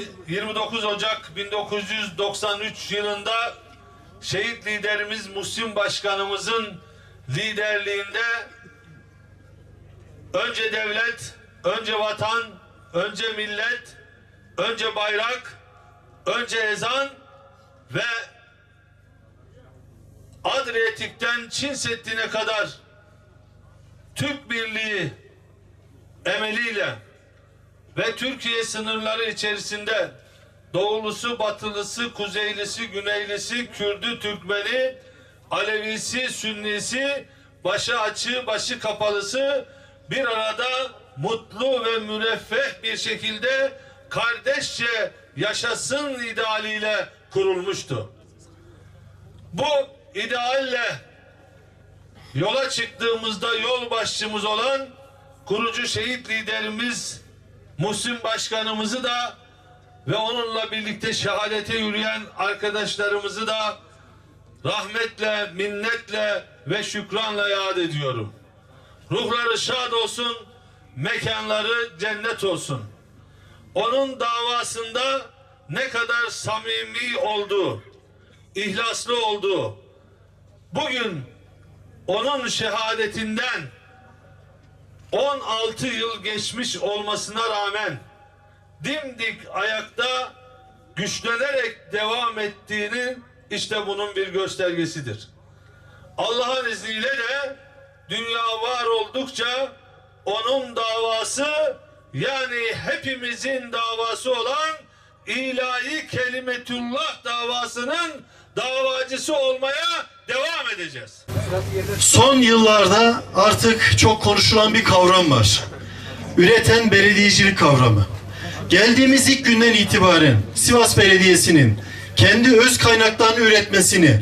Büyük Birlik Partisi 29 Ocak 1993 yılında şehit liderimiz Muhsin Başkanımızın liderliğinde önce devlet, önce vatan, önce millet, önce bayrak, önce ezan ve Adriyatik'ten Çin Seddi'ne kadar Türk Birliği emeliyle ve Türkiye sınırları içerisinde doğulusu, batılısı, kuzeylisi, güneylisi, Kürdü, Türkmeni, Alevisi, Sünnisi, başı açığı, başı kapalısı bir arada mutlu ve müreffeh bir şekilde kardeşçe yaşasın idealiyle kurulmuştu. Bu idealle yola çıktığımızda yol başçımız olan kurucu şehit liderimiz Muhsin Başkanımızı da ve onunla birlikte şehadete yürüyen arkadaşlarımızı da rahmetle, minnetle ve şükranla yad ediyorum. Ruhları şad olsun, mekanları cennet olsun. Onun davasında ne kadar samimi olduğu, ihlaslı olduğu, bugün onun şehadetinden 16 yıl geçmiş olmasına rağmen dimdik ayakta güçlenerek devam ettiğini işte bunun bir göstergesidir. Allah'ın izniyle de dünya var oldukça onun davası yani hepimizin davası olan ilahi kelimetullah davasının davacısı olmaya devam edeceğiz. Son yıllarda artık çok konuşulan bir kavram var. Üreten belediyecilik kavramı. Geldiğimiz ilk günden itibaren Sivas Belediyesi'nin kendi öz kaynaklarını üretmesini,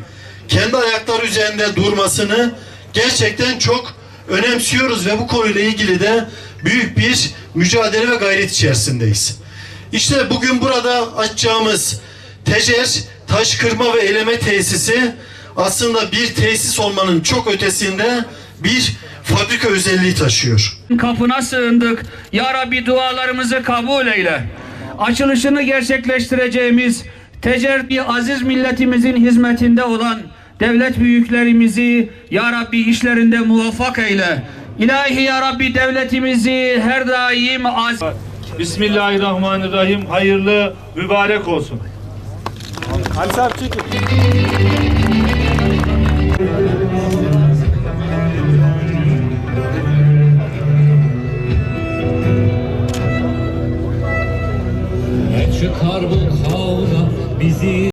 kendi ayakları üzerinde durmasını gerçekten çok önemsiyoruz ve bu konuyla ilgili de büyük bir mücadele ve gayret içerisindeyiz. İşte bugün burada açacağımız Tecer Taş Kırma ve Eleme Tesisi aslında bir tesis olmanın çok ötesinde bir fabrika özelliği taşıyor. kapına sığındık. Ya Rabbi dualarımızı kabul eyle. Açılışını gerçekleştireceğimiz tecerrübi aziz milletimizin hizmetinde olan devlet büyüklerimizi Ya Rabbi işlerinde muvaffak eyle. İlahi Ya Rabbi devletimizi her daim az Bismillahirrahmanirrahim. Hayırlı, mübarek olsun. Ne çıkar bu kavga bizi